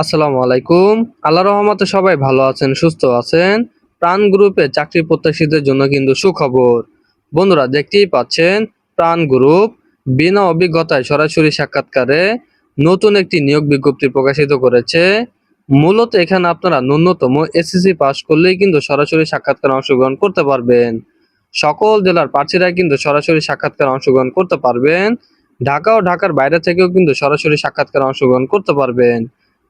আসসালামু আলাইকুম। আল্লাহ রহমতে সবাই ভালো আছেন, সুস্থ আছেন। প্রাণ গ্রুপে চাকরি প্রত্যাশীদের জন্য কিন্তু সুখবর। বন্ধুরা, দেখতেই পাচ্ছেন, প্রাণ গ্রুপ বিনা অভিজ্ঞতায় সরাসরি সাক্ষাৎকারে নতুন একটি নিয়োগ বিজ্ঞপ্তি প্রকাশিত করেছে। মূলত এখানে আপনারা ন্যূনতম এসএসসি পাস করলেই কিন্তু সরাসরি সাক্ষাৎকারে অংশগ্রহণ করতে পারবেন। সকল জেলার প্রার্থীরা কিন্তু সরাসরি সাক্ষাৎকারে অংশগ্রহণ করতে পারবেন। ঢাকা ও ঢাকার বাইরে থেকেও কিন্তু সরাসরি সাক্ষাৎকারে অংশগ্রহণ করতে পারবেন।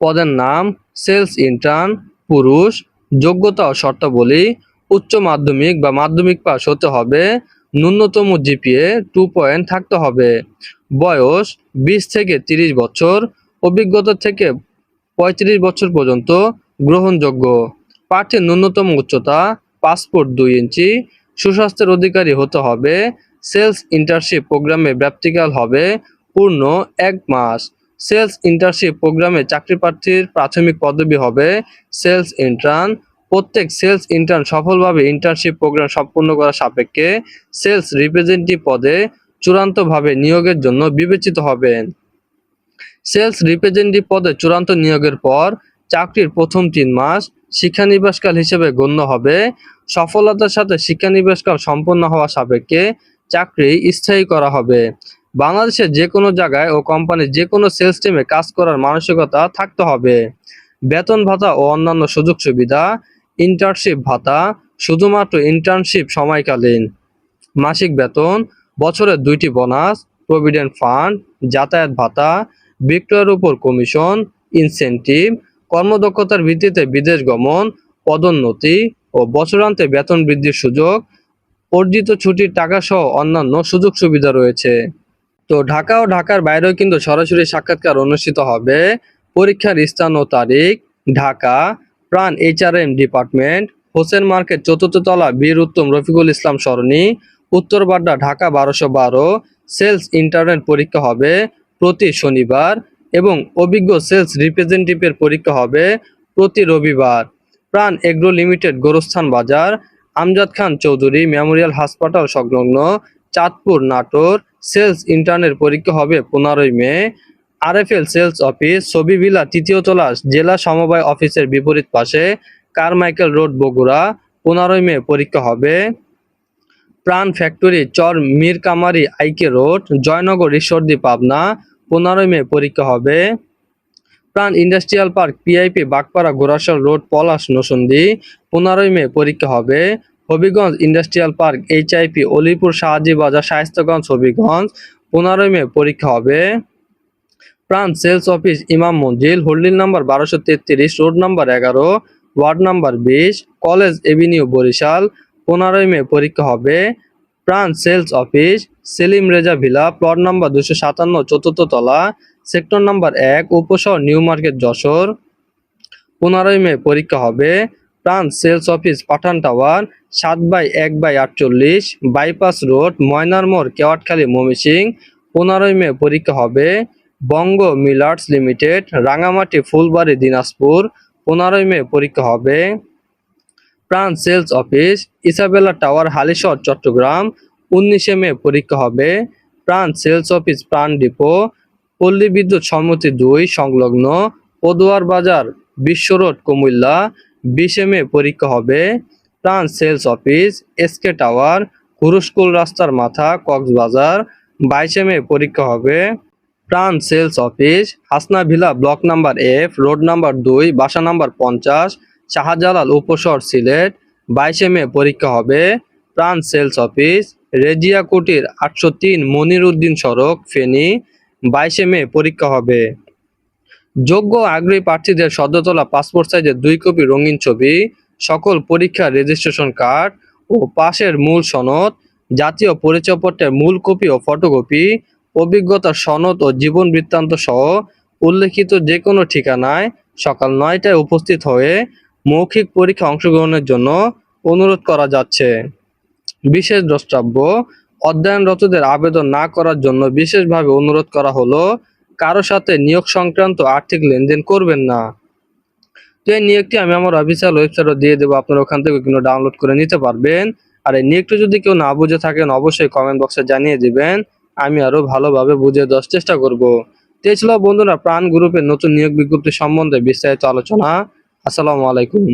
পদের নাম সেলস ইন্টার্ন, পুরুষ, যোগ্যতা ও শর্তাবলী, উচ্চ মাধ্যমিক বা মাধ্যমিক পাস হতে হবে, ন্যূনতম জিপিএ টু পয়েন্ট থাকতে হবে। বয়স বিশ থেকে তিরিশ বছর, অভিজ্ঞতা থেকে পঁয়ত্রিশ বছর পর্যন্ত গ্রহণযোগ্য। প্রার্থীর ন্যূনতম উচ্চতা পাসপোর্ট দুই ইঞ্চি, সুস্বাস্থ্যের অধিকারী হতে হবে, সেলস ইন্টার্নশিপ প্রোগ্রামে ব্যাপ্তিকাল হবে পূর্ণ এক মাস। সেলস ইন্টার্নশিপ প্রোগ্রামে চাকরি প্রার্থীর প্রাথমিক পদবি হবে সেলস ইন্টার্ন। প্রত্যেক সেলস ইন্টার্ন সফলভাবে ইন্টার্নশিপ প্রোগ্রাম সম্পূর্ণ করার সাপেক্ষে সেলস রিপ্রেজেন্টেটিভ পদে চূড়ান্তভাবে নিয়োগের জন্য বিবেচিত হবেন। সেলস রিপ্রেজেন্টেটিভ পদে চূড়ান্ত নিয়োগের পর চাকরির প্রথম তিন মাস শিক্ষানিবাসকাল হিসেবে গণ্য হবে। সফলতার সাথে শিক্ষানিবাসকাল সম্পন্ন হওয়া সাপেক্ষে চাকরি স্থায়ী করা হবে। বাংলাদেশের যে কোনো জায়গায় ও কোম্পানির যে কোনো সেলস টিমে কাজ করার মানসিকতা থাকতে হবে। বেতন ভাতা ও অন্যান্য সুযোগ সুবিধা ইন্টার্নশিপ ভাতা শুধুমাত্র ইন্টার্নশিপ সময়কালীন। মাসিক বেতন বছরের দুইটি বোনাস প্রভিডেন্ট ফান্ড যাতায়াত ভাতা, বিক্রয়ের উপর কমিশন ইনসেন্টিভ কর্মদক্ষতার ভিত্তিতে বিদেশ গমন, পদোন্নতি ও বছরান্তে বেতন বৃদ্ধির সুযোগ, অর্জিত ছুটির টাকা সহ অন্যান্য সুযোগ সুবিধা রয়েছে। তো ঢাকা ও ঢাকার বাইরেও কিন্তু সরাসরি সাক্ষাৎকার অনুষ্ঠিত হবে। পরীক্ষার স্থান ও তারিখ, ঢাকা, প্রাণ এইচআরএম ডিপার্টমেন্ট, হোসেন মার্কেট চতুর্থ তলা, বীর উত্তম রফিকুল ইসলাম সরণি, উত্তর বাড্ডা, ঢাকা বারোশো বারো, সেলস ইন্টারনেট পরীক্ষা হবে প্রতি শনিবার এবং অভিজ্ঞ সেলস রিপ্রেজেন্টেটিভের পরীক্ষা হবে প্রতি রবিবার। প্রাণ এগ্রো লিমিটেড গোরস্থান বাজার, আমজাদ খান চৌধুরী মেমোরিয়াল হাসপাতাল সংলগ্ন চাঁদপুর নাটোর সেলস ইন্টার্নের পরীক্ষা হবে পনেরোই May. RFL sales office Chhobi villa তৃতীয় তলা জেলা সমবায় অফিসের বিপরীত পাশে কারমাইকেল রোড, বগুড়া। পনেরোই মে পরীক্ষা হবে প্রাণ ফ্যাক্টরি চর মীর কামারি আইকে রোড, জয়নগর ঈশ্বরদী পাবনা। পনেরোই মে পরীক্ষা হবে Pran industrial park, PIP Bagpara Gorashal road, Palash নসন্দি। পনেরোই মে পরীক্ষা হবে Habiganj industrial park HIP Olipur Shahaji Bazar Shaistaganj Habiganj. পনেরোই মে পরীক্ষা হবে। প্রাণ সেলস অফিস ইমাম মঞ্জিল হোল্ডিং নাম্বার বারোশো তেত্রিশ, রোড নাম্বার এগারো, ওয়ার্ড নাম্বার বিশ, কলেজ এভিনিউ বরিশাল। পনেরোই মে পরীক্ষা হবে। Pran sales office, Selim Reza villa, plot number দুশো সাতান্ন, চতুর্থ তলা, সেক্টর নাম্বার এক উপশহর নিউ মার্কেট যশোর। পনেরোই মে পরীক্ষা হবে। Pran sales office, Pathan tower, সাত বাই এক বাই আটচল্লিশ, বাইপাস রোড, ময়নার মোড়, কেওয়াটখালী মমিসিং পনেরোই মে পরীক্ষা হবে বঙ্গ মিলার্স লিমিটেড, রাঙামাটি, ফুলবাড়ি, দিনাজপুর। পনেরোই মে পরীক্ষা হবে Pran sales office, Isabella tower, Halishahar, Chattogram. উনিশে মে পরীক্ষা হবে প্রাণ সেলস অফিস, প্রাণ ডিপো। পল্লী বিদ্যুৎ সম্মতি দুই, সংলগ্ন। পদুয়ার বাজার, বিশ্ব রোড, কুমিল্লা। বিশে মে পরীক্ষা হবে। Pran sales office, SK tower Kuruskul রাস্তার মাথা, কক্সবাজার বাইশে মে পরীক্ষা হবে। Pran sales office, Hasna villa block number F, road number দুই, বাসা নাম্বার পঞ্চাশ, শাহজালাল উপশহর সিলেট বাইশে মে পরীক্ষা হবে। প্রাণ সেলস অফিস রেজিয়া কুটির আটশো তিন মনির উদ্দিন সড়ক, ফেনী বাইশে মে পরীক্ষা হবে। যোগ্য আগ্রহী প্রার্থীদের সদ্য তোলা পাসপোর্ট সাইজের দুই কপি রঙিন ছবি, সকল পরীক্ষার রেজিস্ট্রেশন কার্ড ও পাশের মূল সনদ, জাতীয় পরিচয়পত্রের মূল কপি ও ফটোকপি অভিজ্ঞতার সনদ ও জীবন বৃত্তান্ত সহ উল্লেখিত যে কোনো ঠিকানায় সকাল নয়টায় উপস্থিত হয়ে মৌখিক পরীক্ষা অংশগ্রহণের জন্য অনুরোধ করা যাচ্ছে। বিশেষ দ্রষ্টব্য, অধ্যয়নরতদের আবেদন না করার জন্য বিশেষভাবে অনুরোধ করা হলো কারও সাথে নিয়োগ সংক্রান্ত আর্থিক লেনদেন করবেন না। তো এই নিয়োগটি আমি আমার অফিসিয়াল ওয়েবসাইটে দিয়ে দেবো, আপনারা ওখান থেকে কিন্তু ডাউনলোড করে নিতে পারবেন। আর এই নিয়োগটি যদি কেউ না বুঝে থাকেন, অবশ্যই কমেন্ট বক্সে জানিয়ে দিবেন। আমি আরও ভালোভাবে বুঝে দেওয়ার চেষ্টা করব। তো ছিল বন্ধুরা, প্রাণ গ্রুপের নতুন নিয়োগ বিজ্ঞপ্তি সম্বন্ধে বিস্তারিত আলোচনা। আসসালামু আলাইকুম।